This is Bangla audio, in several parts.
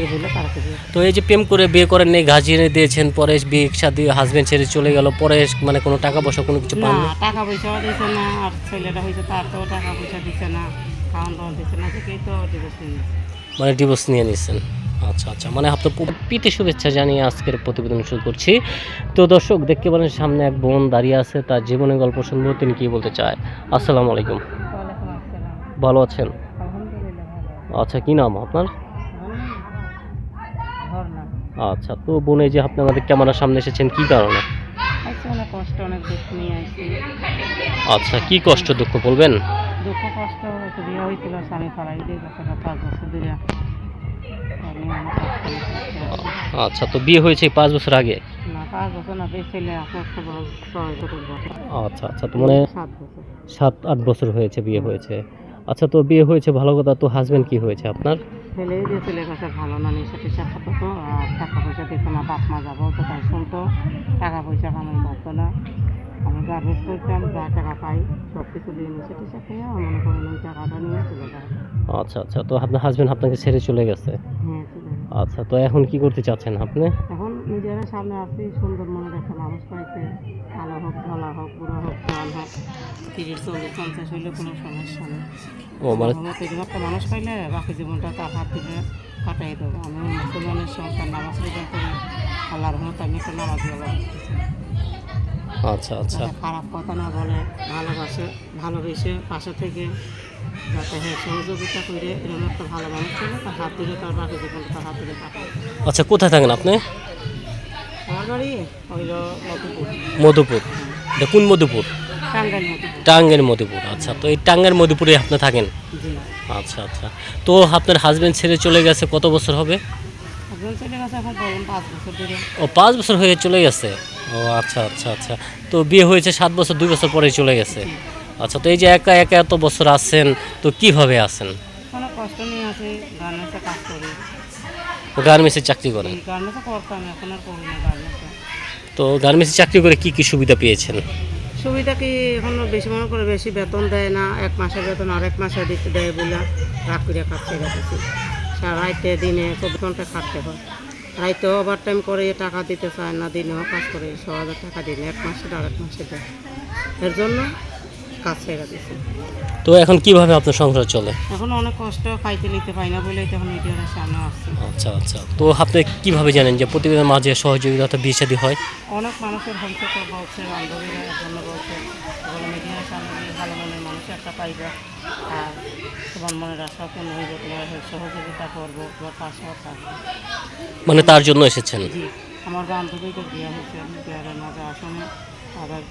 থেকে বললে তারাকে বিয়ে তো এই যে প্রেম করে বিয়ে করেন নেই এনে দিয়েছেন পরে বিয়ে শাদি হাজবেন্ড ছেড়ে চলে গেল পরে মানে কোনো টাকা পয়সা কোনো কিছু না টাকা পয়সাও দিছে না আর ছেলেটা হয়েছে তার তো টাকা পয়সা দিছে না খাওয়ান দাওয়ান দিছে না থেকেই তো ডিভোর্স নিয়ে মানে ডিভোর্স নিয়ে নিচ্ছেন আচ্ছা আচ্ছা মানে আপনার প্রীতি শুভেচ্ছা জানিয়ে আজকের প্রতিবেদন শুরু করছি। তো দর্শক দেখতে পারেন সামনে এক বোন দাঁড়িয়ে আছে তার জীবনের গল্প শুনব তিনি কি বলতে চায়? আসসালামু আলাইকুম। ভালো আছেন? আচ্ছা কি নাম আপনার? আচ্ছা তো বোন এই যে আপনি আমাদের ক্যামেরার সামনে এসেছেন কি কারণে? আচ্ছা অনেক কষ্ট অনেক দুঃখ নিয়ে আসছি আচ্ছা কি কষ্ট দুঃখ বলবেন? দুঃখ কষ্ট বিয়ে হয়েছিল স্বামী ফালাই দিয়ে গেছে পাঁচ বছর ধরে। আমি অনেক কষ্ট নিয়ে আসছি। আচ্ছা তো বিয়ে হয়েছে পাঁচ বছর আগে? ছেলে আচ্ছা আচ্ছা তো মানে সাত আট বছর হয়েছে বিয়ে হয়েছে। আচ্ছা তো বিয়ে হয়েছে ভালো কথা তো হাজবেন্ড কি হয়েছে আপনার? দিয়ে ভালো না নেশা বাপ মা যাব তো তাই শুনতো টাকা পয়সা কামাই করতো না। আমি গার্মেন্টস করতাম যা টাকা পাই সব কিছু দিয়ে নেশা টেশা খেয়ে আমি মনে করেন ওই টাকাটা নিয়ে চলে যায় আচ্ছা আচ্ছা তো আপনার হাজবেন্ড আপনাকে ছেড়ে চলে গেছে? হ্যাঁ চলে যায়। আচ্ছা তো এখন কি করতে চাচ্ছেন আপনি? এখন নিজেরা সামনে আসি সুন্দর মনের একটা মানুষ পাইতে। কালো হোক ধলা হোক বুড়ো হোক জল হোক তিরিশ চল্লিশ পঞ্চাশ হইলে কোনো সমস্যা নেই। ও মানে আমার এরকম একটা মানুষ পাইলে বাকি জীবনটা তার হাত থেকে কাটাই দেবো। আমি মুসলমানের সংসার নামাজ রোজা করি। আল্লাহর রহমত আমি একটা নামাজ আচ্ছা আচ্ছা। খারাপ কথা না বলে ভালোবাসে ভালোবেসে পাশে থেকে যাতে হ্যাঁ সহযোগিতা করে এরকম একটা ভালো মানুষ ছিল তার হাত ধরে তার বাকি জীবনটা তার হাত ধরে কাটায় আচ্ছা কোথায় থাকেন আপনি? আমার বাড়ি হইল মধুপুর। মধুপুর। কোন মধুপুর? টাঙ্গের মধুপুর। আচ্ছা তো এই টাঙ্গের মধুপুরে আপনি থাকেন? আচ্ছা আচ্ছা তো আপনার হাজবেন্ড ছেড়ে চলে গেছে কত বছর হবে? ও পাঁচ বছর হয়ে চলে গেছে? ও আচ্ছা আচ্ছা আচ্ছা তো বিয়ে হয়েছে সাত বছর দুই বছর পরে চলে গেছে? আচ্ছা তো এই যে একা একা এত বছর আছেন তো কীভাবে আছেন? গার্মেন্টসে চাকরি করেন? তো গার্মেন্টসে চাকরি করে কি কি সুবিধা পেয়েছেন? সুবিধা কি এখন বেশি মনে করে বেশি বেতন দেয় না? এক মাসের বেতন আরেক মাসে দিতে দেয় বলে রাগ করে কাটতে গেছে রাইতে দিনে চব্বিশ ঘণ্টা খাটতে হয়। রাইতে ওভার টাইম করে টাকা দিতে চায় না দিনেও কাজ করে, ছ হাজার টাকা দিনে এক মাসে আরেক মাসে দেয়। এর জন্য কাজ ছেড়ে দিচ্ছি তো এখন কীভাবে আপনার সংসার চলে? এখন অনেক কষ্ট খাইতে নিতে পাই না বলেই তখন মিডিয়ার সামনে আসছি আচ্ছা আচ্ছা। তো আপনি কীভাবে জানেন যে প্রতিবেদন মাঝে সহযোগিতা বিয়ে শাদী হয়? অনেক মানুষের হয়তো তো বলছে বান্ধবীরা জন্য বলছে বলে মিডিয়ার সামনে গিয়ে ভালো মনের মানুষ একটা পাইবে। আর তোমার মনের আশা পূর্ণ হইবে তোমার সহযোগিতা করব তোমার পাশেও থাকব মানে তার জন্য এসেছেন? জি আমার বান্ধবীদের বিয়ে হয়েছে বিয়ারের মাঝে আসনে আবার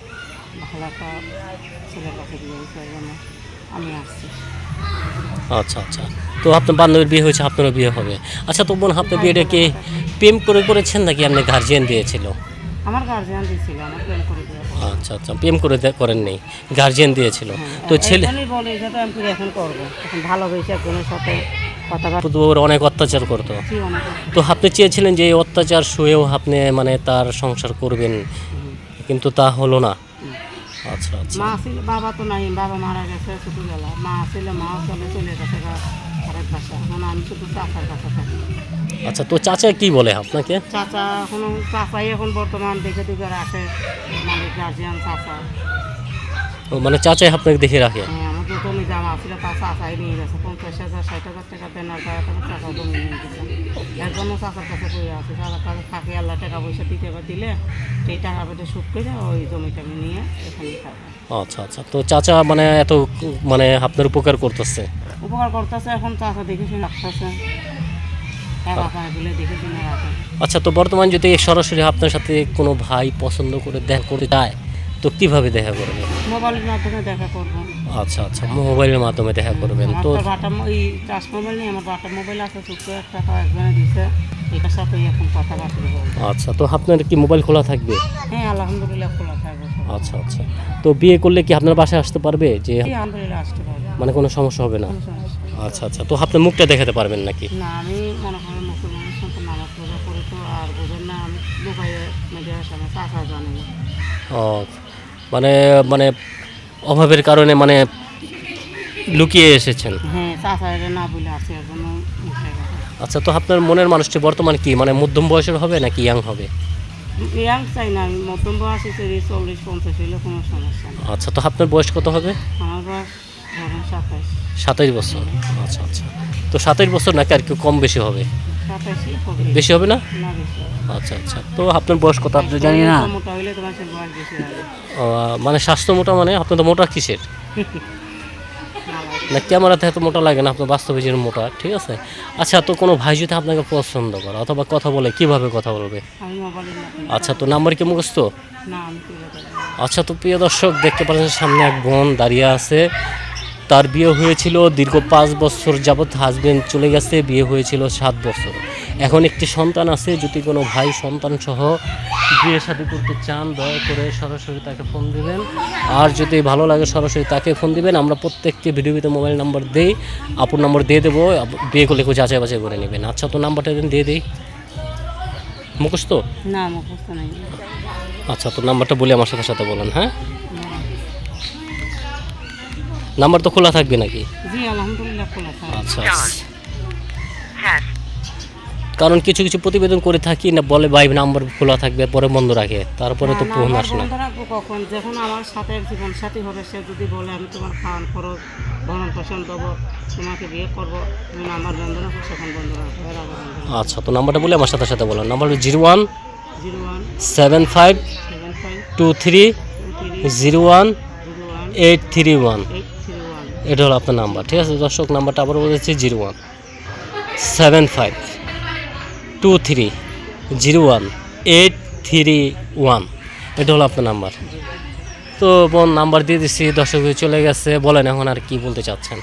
ভালো একটা ছেলের কাছে বিয়ে হয়েছে এই জন্য আমি আসছি। আচ্ছা আচ্ছা। তো আপনার বান্ধবীর বিয়ে হয়েছে আপনারও বিয়ে হবে। আচ্ছা তো বোন আপনার বিয়েটা কি প্রেম করে করেছেন নাকি আপনি গার্জিয়ান দিয়েছিল? আমার গার্জিয়ান দিয়েছিল আমার প্রেম করে আচ্ছা আচ্ছা প্রেম করে করেন নেই গার্জিয়ান দিয়েছিল। তো হ্যাঁ, ছেলে এখনই বলে যে আমি এখন করব। এখন ভালোবেসে একজনের সাথে কথাবার্তা। অনেক অত্যাচার করতো। তো আপনি চেয়েছিলেন যে এই অত্যাচার শুয়েও আপনি মানে তার সংসার করবেন কিন্তু তা হলো না। আচ্ছা আচ্ছা। মা ছিল বাবা তো নাই বাবা মারা গেছে ছোটবেলা। মা ছিল মাও চলে চলে গেছে ঘরের বাসা এখন আমি শুধু চাচার কাছে থাকি। আচ্ছা তো চাচা কি বলে আপনাকে? চাচা এখন চাচাই এখন বর্তমান দেখে দেখে রাখে। মানে গার্জিয়ান চাচা। ও মানে চাচাই আপনাকে দেখে রাখে? হ্যাঁ। জমি জামা ছিল তার চাচাই নিয়ে গেছে পঞ্চাশ হাজার ষাট হাজার টাকা দেনার টাকা তখন চাচা জমি নিয়ে গেছে। এর জন্য চাচার কাছে করে আছে চাচার কাছে থাকে আল্লাহ টাকা পয়সা দিতে বা দিলে সেই টাকা পয়সা সুদ করে ওই জমিটা আমি নিয়ে এখানে থাকে আচ্ছা আচ্ছা। তো চাচা মানে এত মানে আপনার উপকার করতেছে? উপকার করতেছে এখন চাষা দেখে শুনে রাখতেছে। আচ্ছা তো বর্তমান যদি সরাসরি আপনার সাথে কোনো ভাই পছন্দ করে দেখা করতে চায় তো কীভাবে দেখা করবেন? মোবাইলের মাধ্যমে দেখা করব। আচ্ছা আচ্ছা মোবাইলের মাধ্যমে দেখা করবেন। তো তো বাটা মো- এই টাচ মোবাইল নেই আমার বাটা মোবাইল আছে ছোট্ট একটা দিছে। এটার সাথেই এখন কথাবার্তা বলব। আচ্ছা তো আপনার কি মোবাইল খোলা থাকবে? হ্যাঁ আলহামদুলিল্লাহ খোলা থাকবে আচ্ছা আচ্ছা। তো বিয়ে করলে কি আপনার বাসায় আসতে পারবে যে আলহামদুলিল্লাহ আসতে পারবে। মানে কোনো সমস্যা হবে না। আচ্ছা আচ্ছা। তো আপনার মুখটা দেখাতে পারবেন নাকি? না আমি মনে মুসলমানের নামাজ রোজা করি তো আর বুঝেন না আমি চাষা জানি না। ও মানে মানে অভাবের কারণে মানে লুকিয়ে এসেছেন। হ্যাঁ আচ্ছা তো আপনার মনের মানুষটি বর্তমান কি? মানে মধ্যম বয়সের হবে নাকি ইয়াং হবে? ইয়াং চাই না আমি মধ্যম বয়স হিসেবে চল্লিশ পঞ্চাশ হইলে কোনো সমস্যা নেই। আচ্ছা তো আপনার বয়স কত হবে? আমার বয়স ধরেন সাতাইশ। সাতাইশ বছর। আচ্ছা আচ্ছা। তো সাতাইশ বছর নাকি আর কি কম বেশি হবে? বেশি হবে না। আচ্ছা আচ্ছা। তো আপনার বয়স কত? আপনি জানি না। মানে স্বাস্থ্য মোটা মানে? আপনার তো মোটা কিসের? না ক্যামেরাতে এত মোটা লাগে না আপনার বাস্তবে যে মোটা ঠিক আছে? আচ্ছা তো কোনো ভাই যদি আপনাকে পছন্দ করে অথবা কথা বলে কীভাবে কথা বলবে? আচ্ছা তো নাম্বার কি মুখস্থ? দেবো আচ্ছা তো প্রিয় দর্শক দেখতে পাচ্ছেন সামনে এক বোন দাঁড়িয়ে আছে। তার বিয়ে হয়েছিল দীর্ঘ পাঁচ বছর যাবৎ হাজবেন্ড চলে গেছে বিয়ে হয়েছিল সাত বছর। এখন একটি সন্তান আছে যদি কোনো ভাই সন্তান সহ বিয়ে শাদী করতে চান দয়া করে সরাসরি তাকে ফোন দিবেন। আর যদি ভালো লাগে সরাসরি তাকে ফোন দিবেন। আমরা প্রত্যেকটি ভিডিওতে মোবাইল নাম্বার দিই আপুর নম্বর দিয়ে দেবো বিয়ে করলে কেউ যাচাই বাছাই করে নেবেন। আচ্ছা তো নাম্বারটা দিন দিয়ে দিই। মুখস্থ? না মুখস্থ নাই। আচ্ছা তো নাম্বারটা বলে আমার সাথে সাথে বলেন হ্যাঁ। নাম্বার তো খোলা থাকবে নাকি? জি আলহামদুলিল্লাহ খোলা থাকে আচ্ছা কারণ কিছু কিছু প্রতিবেদন করে থাকি না বলে ভাই নাম্বার খোলা থাকবে পরে বন্ধ রাখে তারপরে তো ফোন আসে না। কখন? যখন আমার সাথে জীবন সাথী হবে সে যদি বলে আমি তোমার খাওয়ান খরচ ভরণ পোষণ দেবো তোমাকে বিয়ে করব তুমি আমার বন্ধ রাখো সেখন বন্ধ আচ্ছা তো নাম্বারটা বলে আমার সাথে সাথে বলেন number zero one zero one seven five seven five two three zero one eight three one eight three one. এটা হলো আপনার নাম্বার ঠিক আছে? দর্শক নাম্বারটা আবার বলেছি zero one seven five two three zero one eight three one. এটা হলো আপনার নাম্বার। তো বোন নাম্বার দিয়ে দিচ্ছি দর্শক চলে গেছে। বলেন এখন আর কি বলতে চাচ্ছেন?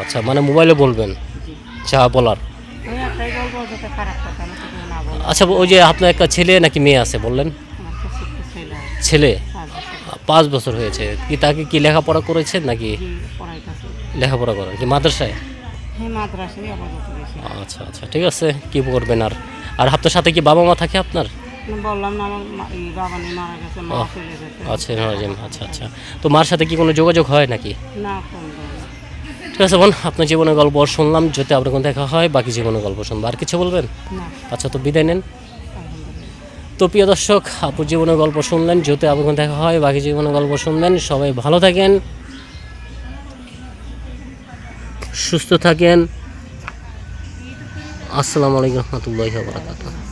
আচ্ছা মানে মোবাইলে বলবেন? যা বলার। আচ্ছা ওই যে আপনার একটা ছেলে নাকি মেয়ে আছে বললেন? ছেলে? পাঁচ বছর। হয়েছে। কি তাকে কি লেখাপড়া করেছেন নাকি? লেখাপড়া করেন। কি মাদ্রাসায়? হ্যাঁ আচ্ছা আচ্ছা ঠিক আছে। কি করবেন আর? আর আপনার সাথে কি বাবা মা থাকে আপনার? বললাম না আমার বাবা নেই মারা গেছে মা ও। চলে গেছে। আচ্ছা আচ্ছা আচ্ছা। তো মার সাথে কি কোনো যোগাযোগ হয় নাকি? না। ঠিক আছে বোন আপনার জীবনের গল্প শুনলাম যদি আপনার কোনো দেখা হয় বাকি জীবনের গল্প শুনব। আর কিছু বলবেন? আচ্ছা তো বিদায় নেন। তো প্রিয় দর্শক, আপুর জীবনের গল্প শুনলেন যেহেতু আপনার কোনো দেখা হয়, বাকি জীবনের গল্প শুনবেন, সবাই ভালো থাকেন, সুস্থ থাকেন। আসসালামু আলাইকুম রহমতুল্লাহ বারাকাতুহ।